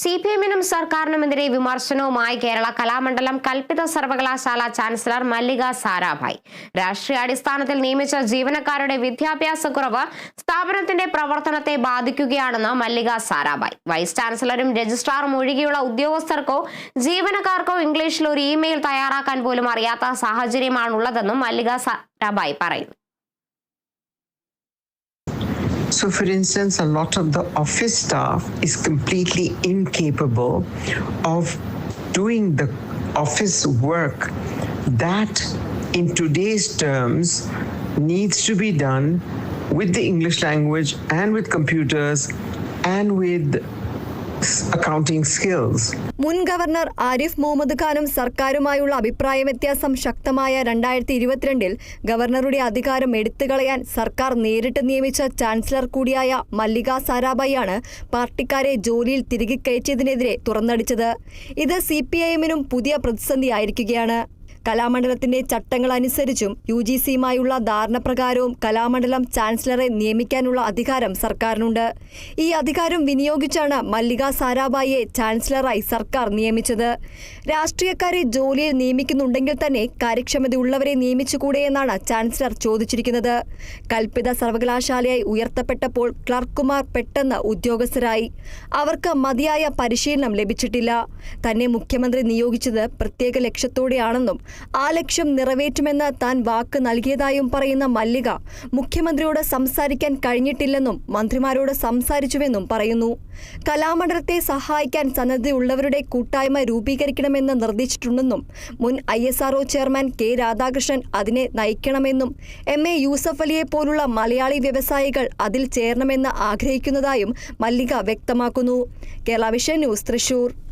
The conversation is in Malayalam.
സി പി എമ്മിനും സർക്കാരിനുമെതിരെ വിമർശനവുമായി കേരള കലാമണ്ഡലം കൽപ്പിത സർവകലാശാല ചാൻസലർ മല്ലിക സാരാഭായ്. രാഷ്ട്രീയാടിസ്ഥാനത്തിൽ നിയമിച്ച ജീവനക്കാരുടെ വിദ്യാഭ്യാസ കുറവ് സ്ഥാപനത്തിന്റെ പ്രവർത്തനത്തെ ബാധിക്കുകയാണെന്ന് മല്ലിക സാരാഭായ്. വൈസ് ചാൻസലറും രജിസ്ട്രാറും ഒഴികെയുള്ള ഉദ്യോഗസ്ഥർക്കോ ജീവനക്കാർക്കോ ഇംഗ്ലീഷിൽ ഒരു ഇമെയിൽ തയ്യാറാക്കാൻ പോലും അറിയാത്ത സാഹചര്യമാണുള്ളതെന്നും മല്ലിക സാരാഭായ് പറയുന്നു. So, for instance, a lot of the office staff is completely incapable of doing the office work that, in today's terms, needs to be done with the English language and with computers and with accounting skills. മുൻ ഗവർണർ ആരിഫ് മുഹമ്മദ് ഖാനും സർക്കാരുമായുള്ള അഭിപ്രായ വ്യത്യാസം ശക്തമായ രണ്ടായിരത്തി ഇരുപത്തിരണ്ടിൽ ഗവർണറുടെ അധികാരം എടുത്തുകളയാൻ സർക്കാർ നേരിട്ട് നിയമിച്ച ചാൻസലർ കൂടിയായ മല്ലിക സാരാഭായിയാണ് പാർട്ടിക്കാരെ ജോലിയിൽ തിരികെ കയറ്റിയതിനെതിരെ തുറന്നടിച്ചത് ഇത് സി പി ഐ എമ്മിനും പുതിയ പ്രതിസന്ധിയായിരിക്കുകയാണ് കലാമണ്ഡലത്തിന്റെ ചട്ടങ്ങൾ അനുസരിച്ചും യു ജി സിയുമായുള്ള ധാരണപ്രകാരവും കലാമണ്ഡലം ചാൻസലറെ നിയമിക്കാനുള്ള അധികാരം സർക്കാരിനുണ്ട്. ഈ അധികാരം വിനിയോഗിച്ചാണ് മല്ലിക സാരാഭായിയെ ചാൻസലറായി സർക്കാർ നിയമിച്ചത്. രാഷ്ട്രീയക്കാരെ ജോലിയിൽ നിയമിക്കുന്നുണ്ടെങ്കിൽ തന്നെ കാര്യക്ഷമതയുള്ളവരെ നിയമിച്ചുകൂടെയെന്നാണ് ചാൻസലർ ചോദിച്ചിരിക്കുന്നത്. കൽപ്പിത സർവകലാശാലയായി ഉയർത്തപ്പെട്ടപ്പോൾ ക്ലർക്കുമാർ പെട്ടെന്ന് ഉദ്യോഗസ്ഥരായി. അവർക്ക് മതിയായ പരിശീലനം ലഭിച്ചിട്ടില്ല. തന്നെ മുഖ്യമന്ത്രി നിയോഗിച്ചത് പ്രത്യേക ലക്ഷ്യത്തോടെയാണെന്നും ആ ലക്ഷ്യം നിറവേറ്റുമെന്ന് താൻ വാക്ക് നൽകിയതായും പറയുന്ന മല്ലിക മുഖ്യമന്ത്രിയോട് സംസാരിക്കാൻ കഴിഞ്ഞിട്ടില്ലെന്നും മന്ത്രിമാരോട് സംസാരിച്ചുവെന്നും പറയുന്നു. കലാമണ്ഡലത്തെ സഹായിക്കാൻ സന്നദ്ധയുള്ളവരുടെ കൂട്ടായ്മ രൂപീകരിക്കണമെന്ന് നിർദ്ദേശിച്ചിട്ടുണ്ടെന്നും മുൻ I S R O chairman K Radhakrishnan അതിനെ നയിക്കണമെന്നും എം എ യൂസഫ് അലിയെ പോലുള്ള മലയാളി വ്യവസായികൾ അതിൽ ചേരണമെന്ന് ആഗ്രഹിക്കുന്നതായും മല്ലിക വ്യക്തമാക്കുന്നു. Kerala vision news Thrissur.